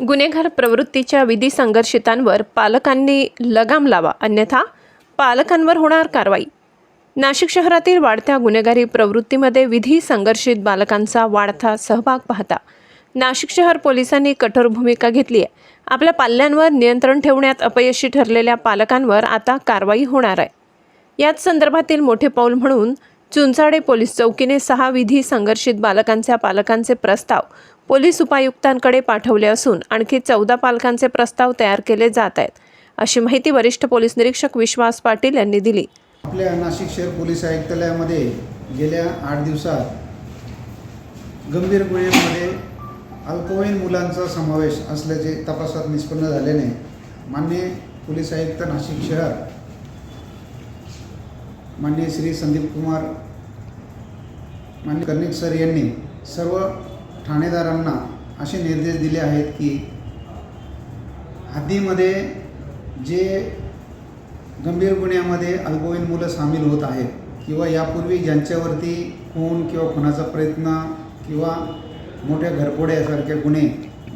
गुन्हेगार प्रवृत्तीच्या विधी संघर्षितांवर पालकांनी लगाम लावा अन्यथा पालकांवर होणार कारवाई. नाशिक शहरातील वाढत्या गुन्हेगारी प्रवृत्तीमध्ये विधी संघर्षित बालकांचा वाढता सहभाग पाहता नाशिक शहर पोलिसांनी कठोर भूमिका घेतली आहे. आपल्या पाल्यांवर नियंत्रण ठेवण्यात अपयशी ठरलेल्या पालकांवर आता कारवाई होणार आहे. याच संदर्भातील मोठे पाऊल म्हणून चुंचाडे पोलीस चौकीने सहा विधी संघर्षित बालकांच्या पालकांचे प्रस्ताव पोलीस उपायुक्तांकडे पाठवले असून आणखी चौदा पालकांचे प्रस्ताव तयार केले जात आहेत. अशी माहिती वरिष्ठ पोलीस निरीक्षक विश्वास पाटील यांनी दिली. आपल्या नाशिक शहर पोलीस आयुक्तालयामध्ये गेल्या आठ दिवसात गंभीर गुन्ह्यांमध्ये अल्पवयीन मुलांचा समावेश असल्याचे तपासात निष्पन्न झाल्याने माननीय पोलीस आयुक्त नाशिक शहर माननीय श्री संदीप कुमार माननीय कर्णिक सर यांनी सर्व ठाणेदारांना असे निर्देश दिले आहेत की हद्दीमध्ये जे गंभीर गुन्ह्यामध्ये अल्पवयीन मुलं सामील होत आहेत किंवा यापूर्वी ज्यांच्यावरती खून किंवा खुनाचा प्रयत्न किंवा मोठ्या घरपोड्यासारखे गुन्हे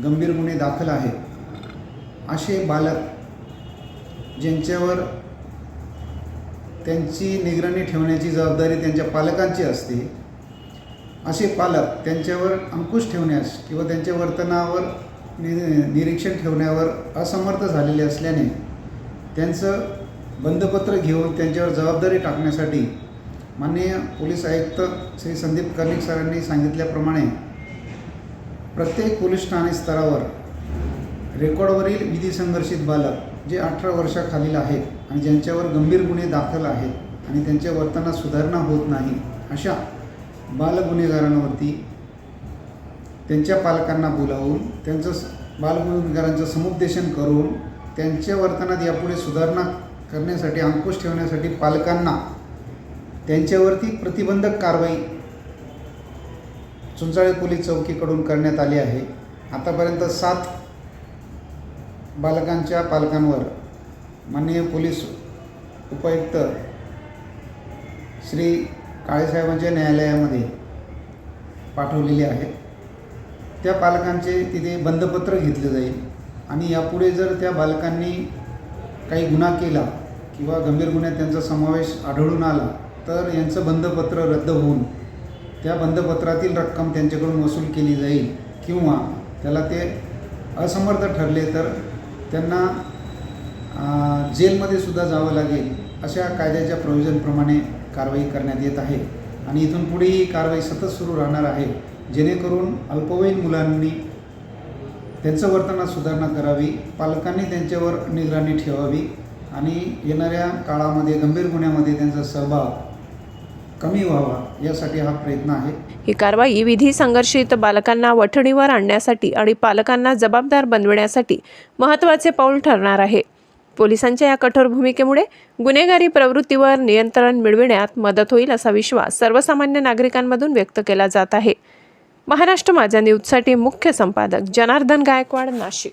गंभीर गुन्हे दाखल आहेत असे बालक ज्यांच्यावर त्यांची निगराणी ठेवण्याची जबाबदारी त्यांच्या पालकांची असते असे पालक त्यांच्यावर अंकुश ठेवण्यास किंवा त्यांच्या वर्तनावर नि निरीक्षण ठेवण्यावर असमर्थ झालेले असल्याने त्यांचं बंधपत्र घेऊन त्यांच्यावर जबाबदारी टाकण्यासाठी माननीय पोलीस आयुक्त श्री संदीप कर्णिक सरांनी सांगितल्याप्रमाणे प्रत्येक पोलीस ठाणे स्तरावर रेकॉर्डवरील विधी संघर्षित बालक जे अठरा वर्षाखालील आहेत आणि ज्यांच्यावर गंभीर गुन्हे दाखल आहेत आणि त्यांच्या वर्तनात सुधारणा होत नाही अशा बालगुन्हेगारांवरती त्यांच्या पालकांना बोलावून त्यांचं बालगुन्हेगारांचं समुपदेशन करून त्यांच्या वर्तनात यापुढे सुधारणा करण्यासाठी अंकुश ठेवण्यासाठी पालकांना त्यांच्यावरती प्रतिबंधक कारवाई चुंचाळे पोलीस चौकीकडून करण्यात आली आहे. आतापर्यंत सात बालकांच्या पालकांवर माननीय पोलीस उपायुक्त श्री काळेसाहेबांच्या न्यायालयामध्ये पाठवलेले आहेत. त्या पालकांचे तिथे बंधपत्र घेतले जाईल. आणि यापुढे जर त्या बालकांनी काही गुन्हा केला किंवा गंभीर गुन्ह्यात त्यांचा समावेश आढळून आला तर यांचं बंधपत्र रद्द होऊन त्या बंधपत्रातील रक्कम त्यांच्याकडून वसूल केली जाईल. किंवा त्याला ते असमर्थ ठरले तर त्यांना जेलमध्ये सुद्धा जावं लागेल अशा कायद्याच्या प्रोव्हिजनप्रमाणे कारवाई करण्यात येत आहे. आणि इथून पुढे ही कारवाई सतत सुरू राहणार आहे. जेणेकरून अल्पवयीन मुलांनी त्यांचं वर्तनात सुधारणा करावी पालकांनी त्यांच्यावर निगराणी ठेवावी आणि येणाऱ्या काळामध्ये गंभीर गुन्ह्यामध्ये त्यांचा सहभाग कमी व्हावा यासाठी हा प्रयत्न आहे. ही कारवाई विधी संघर्षित बालकांना वठणीवर आणण्यासाठी आणि पालकांना जबाबदार बनविण्यासाठी महत्त्वाचे पाऊल ठरणार आहे. पोलिसांच्या या कठोर भूमिकेमुळे गुन्हेगारी प्रवृत्तीवर नियंत्रण मिळविण्यात मदत होईल असा विश्वास सर्वसामान्य नागरिकांमधून व्यक्त केला जात आहे. महाराष्ट्र माझ्या न्यूजसाठी मुख्य संपादक जनार्दन गायकवाड नाशिक.